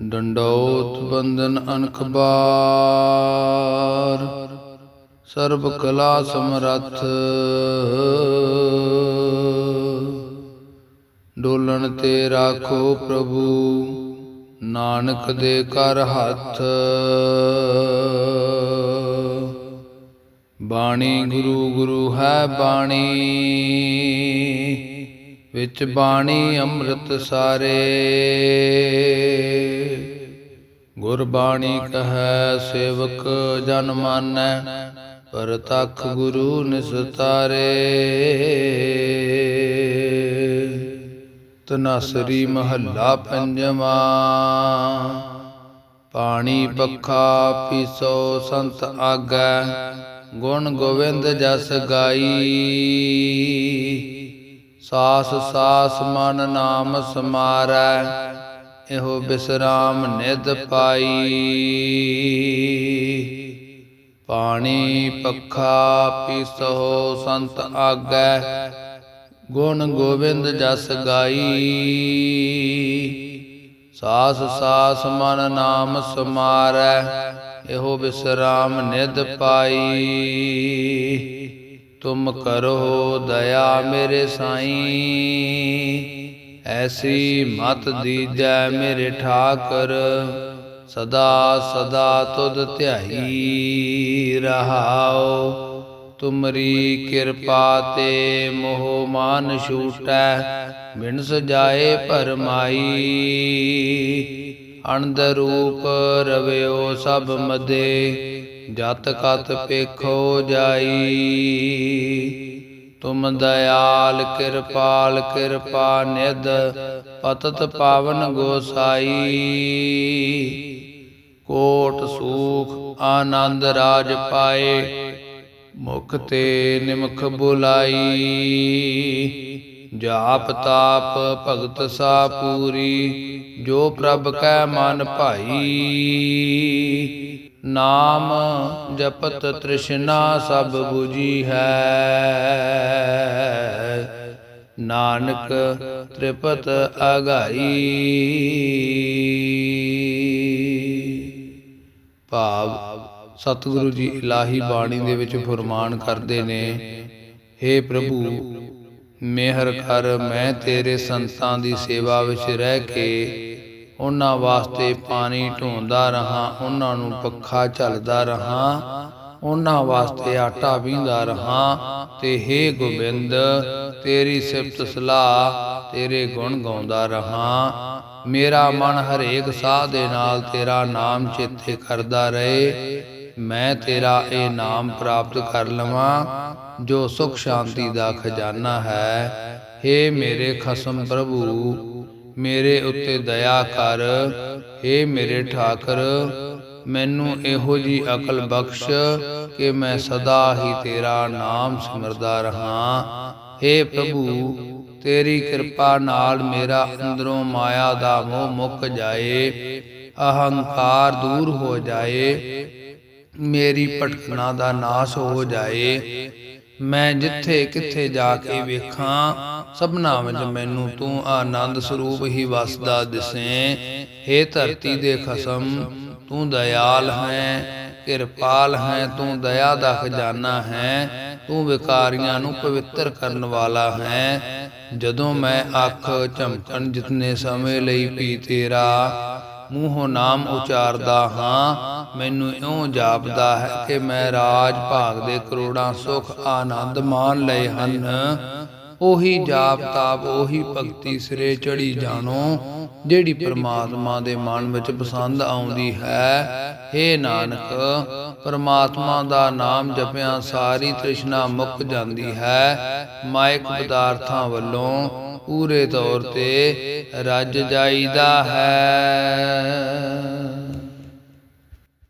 ਡੰਡੌਤ ਬੰਧਨ ਅਨਖ ਬਾਰ, ਸਰਬ ਕਲਾ ਸਮਰੱਥ। ਡੋਲਣ ਤੇ ਰਾਖੋ ਪ੍ਰਭੂ, ਨਾਨਕ ਦੇ ਕਰ ਹੱਥ। ਬਾਣੀ ਗੁਰੂ ਗੁਰੂ ਹੈ ਬਾਣੀ। ਵਿੱਚ ਬਾਣੀ ਅੰਮ੍ਰਿਤ ਸਾਰੇ। ਗੁਰਬਾਣੀ ਕਹੈ, ਸੇਵਕ ਜਨ ਮਾਨੈ ਪਰਤਖ ਗੁਰੂ ਨਿਸਤਾਰੇ। ਤਨਸਰੀ ਮਹੱਲਾ ਪੰਜਵਾ। ਪਾਣੀ ਪੱਖਾ ਪੀਸੋ ਸੰਤ ਆਗੈ, ਗੁਣ ਗੋਵਿੰਦ ਜਸ ਗਾਈ। ਸਾਸ ਸਾਸ ਮਨ ਨਾਮ ਸਮਾਰੈ, ਇਹੋ ਬਿਸਰਾਮ ਨਿਧ ਪਾਈ। ਪਾਣੀ ਪੱਖਾ ਪੀਸੋ ਸੰਤ ਆਗੈ, ਗੁਣ ਗੋਬਿੰਦ ਜਸ ਗਾਈ। ਸਾਸ ਸਾਸ ਮਨ ਨਾਮ ਸਮਾਰੈ, ਇਹੋ ਬਿਸਰਾਮ ਨਿਧ ਪਾਈ। ਤੁਮ ਕਰੋ ਦਇਆ ਮੇਰੇ ਸਾਈਂ। ਐਸੀ ਮਤ ਦੀਜੈ ਮੇਰੇ ਠਾਕਰ। ਸਦਾ ਸਦਾ ਤੁਧ ਧਿਆਈ ਰਹਾਓ। ਤੁਮਰੀ ਕਿਰਪਾ ਤੇ ਮੋਹ ਮਾਨ ਛੂਟੈ ਬਿਨ ਸਜਾਏ ਭਰਮਾਈ। ਅਨੰਦ ਰੂਪ ਰਵਿਓ ਸਭ ਮਦੇ ਜਤ ਕਤ ਪੇਖੋ ਜਾਈ। ਤੁਮ ਦਇਆਲ ਕਿਰਪਾਲ ਕਿਰਪਾ ਨਿਦ ਪਤਤ ਪਾਵਨ ਗੋਸਾਈ। ਕੋਟ ਸੂਖ ਆਨੰਦ ਰਾਜ ਪਾਏ, ਮੁਖ ਤੇ ਨਿਮਖ ਬੁਲਾਈ। ਜਾਪ ਤਾਪ ਭਗਤ ਸਾ ਪੂਰੀ ਜੋ ਪ੍ਰਭ ਕੈ ਮਨ ਭਾਈ, ਨਾਮ ਜਪਤ ਤ੍ਰਿਸ਼ਨਾ ਸਭ 부ਜੀ ਹੈ। ਨਾਨਕ ਤ੍ਰਿਪਤ ਅਗਾਈ। ਭਾਵ ਸਤਿਗੁਰੂ ਜੀ ਇਲਾਹੀ ਬਾਣੀ ਦੇ ਵਿੱਚ ਫਰਮਾਨ ਕਰਦੇ ਨੇ हे ਪ੍ਰਭੂ ਮਿਹਰ ਕਰ, ਮੈਂ ਤੇਰੇ ਸੰਤਾਂ ਦੀ ਸੇਵਾ ਵਿੱਚ ਰਹਿ ਕੇ ਉਹਨਾਂ ਵਾਸਤੇ ਪਾਣੀ ਢੋਂਦਾ ਰਹਾ, ਉਹਨਾਂ ਨੂੰ ਪੱਖਾ ਝੱਲਦਾ ਰਹਾ, ਉਹਨਾਂ ਵਾਸਤੇ ਆਟਾ ਪੀਂਦਾ ਰਹਾ, ਤੇ हे ਗੋਬਿੰਦ, ਤੇਰੀ ਸਿਫਤ ਸਲਾਹ ਤੇਰੇ ਗੁਣ ਗਾਉਂਦਾ ਰਹਾ। ਮੇਰਾ ਮਨ ਹਰੇਕ ਸਾਹ ਦੇ ਨਾਲ ਤੇਰਾ ਨਾਮ ਚੇਤੇ ਕਰਦਾ ਰਹੇ, ਮੈਂ ਤੇਰਾ ਇਹ ਨਾਮ ਪ੍ਰਾਪਤ ਕਰ ਲਵਾਂ। ਜੋ ਸੁਖ ਸ਼ਾਂਤੀ ਦਾ ਖਜ਼ਾਨਾ ਹੈ हे ਮੇਰੇ ਖਸਮ ਪ੍ਰਭੂ ਮੇਰੇ ਉੱਤੇ ਦਇਆ ਕਰ हे ਮੇਰੇ ਠਾਕਰ ਮੈਨੂੰ ਇਹੋ ਜੀ ਅਕਲ ਬਖਸ਼ ਕਿ ਮੈਂ ਸਦਾ ਹੀ ਤੇਰਾ ਨਾਮ ਸਿਮਰਦਾ ਰਹਾ हे ਪ੍ਰਭੂ ਤੇਰੀ ਕਿਰਪਾ ਨਾਲ ਮੇਰਾ ਅੰਦਰੋਂ ਮਾਇਆ ਦਾ ਮੋਹ ਮੁੱਕ ਜਾਏ ਅਹੰਕਾਰ ਦੂਰ ਹੋ ਜਾਏ ਮੇਰੀ ਭਟਕਣਾ ਦਾ ਨਾਸ਼ ਹੋ ਜਾਏ ਮੈਂ ਜਿੱਥੇ ਕਿੱਥੇ ਜਾ ਕੇ ਵੇਖਾਂ ਸਭਨਾ ਵਿੱਚ ਮੈਨੂੰ ਤੂੰ ਆਨੰਦ ਸਰੂਪ ਹੀ ਵਸਦਾ ਦਿਸੇ। हे ਧਰਤੀ ਦੇ ਖਸਮ ਤੂੰ ਦਇਆਲ ਹੈ ਕਿਰਪਾਲ ਹੈ ਤੂੰ ਦਇਆ ਦਾ ਖਜ਼ਾਨਾ ਹੈ ਤੂੰ ਵਿਕਾਰੀਆਂ ਨੂੰ ਪਵਿੱਤਰ ਕਰਨ ਵਾਲਾ ਹੈ। ਜਦੋਂ ਮੈਂ ਅੱਖ ਝਮਕਣ ਜਿਤਨੇ ਸਮੇਂ ਲਈ ਪੀ ਤੇਰਾ ਮੂੰਹੋਂ ਨਾਮ ਉਚਾਰਦਾ ਹਾਂ, ਮੈਨੂੰ ਇਉਂ ਜਾਪਦਾ ਹੈ ਕਿ ਮੈਂ ਰਾਜ ਭਾਗ ਦੇ ਕਰੋੜਾਂ ਸੁਖ ਆਨੰਦ ਮਾਣ ਲਏ ਹਨ। ਉਹੀ ਜਾਪ ਤਾਪ, ਉਹੀ ਭਗਤੀ ਸਿਰੇ ਚੜੀ ਜਾਣੋ, ਜਿਹੜੀ ਪ੍ਰਮਾਤਮਾ ਦੇ ਮਨ ਵਿੱਚ ਪਸੰਦ ਆਉਂਦੀ ਹੈ। ਏ ਨਾਨਕ, ਪ੍ਰਮਾਤਮਾ ਦਾ ਨਾਮ ਜਪਿਆ ਸਾਰੀ ਤ੍ਰਿਸ਼ਨਾ ਮੁੱਕ ਜਾਂਦੀ ਹੈ। ਮਾਇਕ ਪਦਾਰਥਾਂ ਵੱਲੋਂ ਪੂਰੇ ਤੌਰ ਤੇ ਰੱਜ ਜਾਈਦਾ ਹੈ।